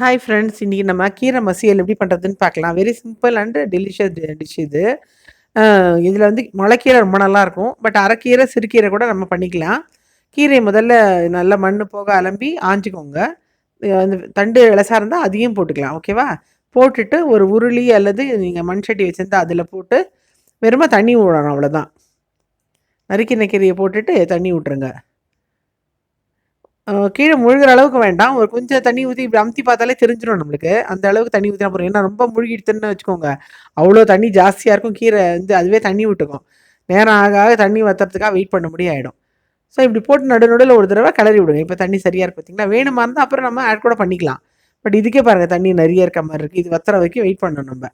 Hi friends இன்றைக்கி நம்ம கீரை மசியல் எப்படி பண்ணுறதுன்னு பார்க்கலாம். Very simple and delicious dish இது. இதில் வந்து முளைக்கீரை ரொம்ப நல்லாயிருக்கும் பட் அரைக்கீரை சிறுகீரை கூட நம்ம பண்ணிக்கலாம். கீரையை முதல்ல நல்லா மண் போக அலம்பி ஆஞ்சிக்கோங்க. அந்த தண்டு இலசாக இருந்தால் அதையும் போட்டுக்கலாம் ஓகேவா போட்டுட்டு ஒரு உருளி அல்லது நீங்கள் மண் சட்டி வச்சுருந்தா அதில் போட்டு வெறும தண்ணி விடணும் அவ்வளோதான் நறுக்கின கீரையை போட்டுட்டு தண்ணி விட்ருங்க கீழே முழுகிற அளவுக்கு வேண்டாம். ஒரு கொஞ்சம் தண்ணி ஊற்றி இப்படி அமுத்தி பார்த்தாலே தெரிஞ்சிடும் நம்மளுக்கு. அந்த அளவுக்கு தண்ணி ஊற்றினா போகிறோம் ஏன்னா ரொம்ப முழுகிடுதுன்னு வச்சுக்கோங்க. அவ்வளோ தண்ணி ஜாஸ்தியாக இருக்கும். கீரை வந்து அதுவே தண்ணி விட்டுக்கும். நேரம் ஆக ஆக தண்ணி வத்துறதுக்காக வெயிட் பண்ண முடியும் ஆகிடும் ஸோ இப்படி போட்டு நடு நடுவில் ஒரு தடவை கிளறி விடுங்க. இப்போ தண்ணி சரியாக இருக்கு பார்த்தீங்களா வேணுமா இருந்தால் அப்புறம் நம்ம ஆட் கூட பண்ணிக்கலாம். பட் இதுக்கே பாருங்கள் தண்ணி நிறைய இருக்க மாதிரி இருக்குது இது வத்துற வரைக்கும் வெயிட் பண்ணணும் நம்ம.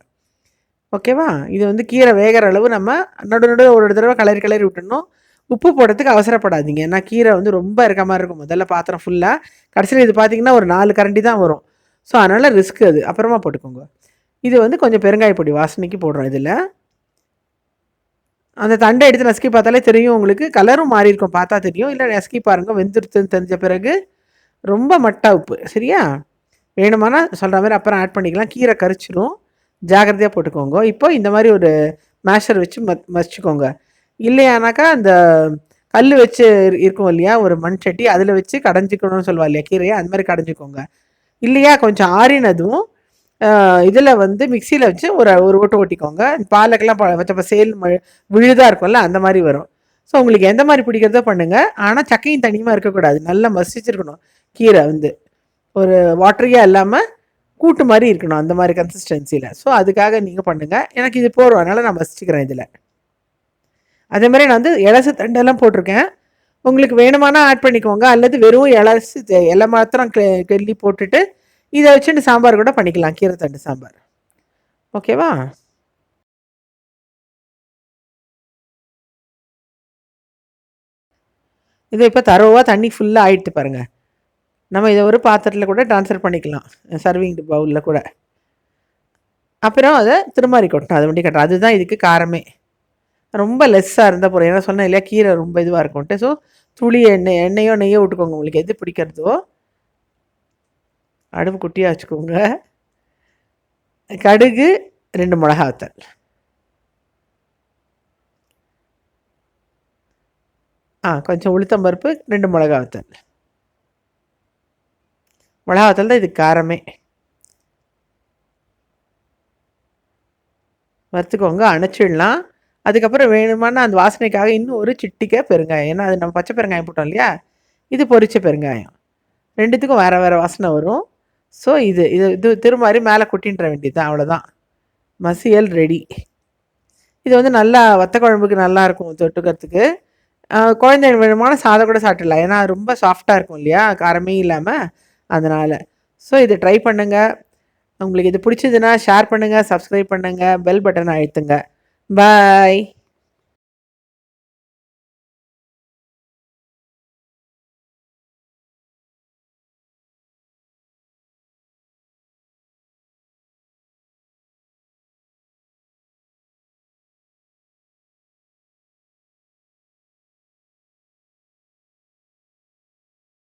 ஓகேவா இது வந்து கீரை வேகிற அளவு நம்ம நடு நடுவில் ஒரு தடவை கிளறி கிளறி விட்டுணும் உப்பு போடுறதுக்கு அவசரப்படாதீங்க. ஏன்னா கீரை வந்து ரொம்ப இருக்க மாதிரி இருக்கும். முதல்ல பாத்திரம் ஃபுல்லாக கடைசியில் இது பார்த்தீங்கன்னா ஒரு நாலு கரண்டி தான் வரும். ஸோ அதனால் ரிஸ்க் அது. அப்புறமா போட்டுக்கோங்க. இது வந்து கொஞ்சம் பெருங்காய பொடி வாசனைக்கு போடுறோம் இதில். அந்த தண்டை எடுத்து நசுக்கி பார்த்தாலே தெரியும் உங்களுக்கு. கலரும் மாறி இருக்கும். பார்த்தா தெரியும். இல்லை நசுக்கி பாருங்கள் வெந்துருத்துன்னு தெரிஞ்ச பிறகு ரொம்ப மட்டா உப்பு. சரியா? வேணுமானா சொல்கிற மாதிரி அப்புறம் ஆட் பண்ணிக்கலாம். கீரை கரிச்சிடும் ஜாகிரதையாக போட்டுக்கோங்க. இப்போ இந்த மாதிரி ஒரு மேஷர் வச்சு மத் மசிச்சுக்கோங்க. இல்லையானாக்கா அந்த கல் வச்சு இரு- இருக்கும் இல்லையா? ஒரு மண் சட்டி அதில் வச்சு கடைஞ்சிக்கணும்னு சொல்லுவா இல்லையா? கீரையை அந்த மாதிரி கடைஞ்சிக்கோங்க. இல்லையா? கொஞ்சம் ஆறினதும் இதில் வந்து மிக்சியில் வச்சு ஒரு ஒரு ஓட்டு ஓட்டிக்கோங்க. பாலக்கெல்லாம் ப- சேல் ம விழுதாக இருக்கும்ல அந்த மாதிரி வரும். ஸோ உங்களுக்கு எந்த மாதிரி பிடிக்கிறதோ பண்ணுங்கள் ஆனால் சக்கையும் தனியுமா இருக்கக்கூடாது. நல்லா மசிச்சிருக்கணும். கீரை வந்து. ஒரு வாட்டரியாக இல்லாமல் கூட்டு மாதிரி இருக்கணும் அந்த மாதிரி கன்சிஸ்டன்சியில் ஸோ அதுக்காக நீங்கள் பண்ணுங்கள் எனக்கு இது போகிறோம் அதனால் நான் மசிச்சுக்கிறேன் இதில். அதே மாதிரி நான் வந்து இலசு தண்டெல்லாம் போட்டிருக்கேன். உங்களுக்கு வேணுமானா ஆட் பண்ணிக்கோங்க. அல்லது வெறும் இலசு தெ- இலை மாத்திரம் கெ- கிள்ளி போட்டுட்டு இதை வச்சுட்டு சாம்பார் கூட பண்ணிக்கலாம். கீரை தண்டு சாம்பார். ஓகேவா இது இப்போ தரோவாக தண்ணி ஃபுல்லாக ஆயிடுத்து பாருங்கள் நம்ம இதை ஒரு பாத்திரத்தில் கூட ட்ரான்ஸ்ஃபர் பண்ணிக்கலாம். சர்விங் பவுலில் கூட. அப்புறம் அதை திருமாறி கொட்டணும். அது வண்டி கட்டணும் அதுதான் இதுக்கு காரமே. ரொம்ப லெஸ்ஸாக இருந்தால் போகிறோம் ஏன்னா சொன்னேன் இல்லையா கீரை ரொம்ப இதுவாக இருக்கும்ட்டு ஸோ துளி எண்ணெய் எண்ணெயோ நெய்யோ விட்டுக்கோங்க உங்களுக்கு. எது பிடிக்கிறதோ. அடுப்பு குட்டியாக வச்சுக்கோங்க. கடுகு ரெண்டு மிளகா வத்தல். ஆ கொஞ்சம் உளுத்தம்பருப்பு ரெண்டு மிளகா மிளகாத்தல் மிளகா வத்தல் தான் இதுக்கு காரமே. வறுத்துக்கோங்க அணைச்சிடலாம். அதுக்கப்புறம் வேணுமானா அந்த வாசனைக்காக இன்னும் ஒரு சிட்டிக்காய் பெருங்காயம். ஏன்னா அது நம்ம பச்சை பெருங்காயம் போட்டோம் இல்லையா? இது பொரிச்ச பெருங்காயம். ரெண்டுத்துக்கும் வேறு வேறு வாசனை வரும். ஸோ இது இது இது திருமாறி மேலே கொட்டின்ற வேண்டியது தான் அவ்வளோதான் மசியல் ரெடி. இது வந்து நல்லா வத்த குழம்புக்கு நல்லாயிருக்கும் தொட்டுக்கிறதுக்கு. குழந்தைங்க குழந்தை வேணுமான சாதம் கூட சாப்பிட்டுடலாம். ஏன்னா ரொம்ப சாஃப்டாக இருக்கும் இல்லையா? காரமே இல்லாமல் அதனால். ஸோ இதை ட்ரை பண்ணுங்கள் உங்களுக்கு இது பிடிச்சதுன்னா ஷேர் பண்ணுங்கள் சப்ஸ்கிரைப் பண்ணுங்கள் பெல் பட்டனை அழுத்துங்க. Bye.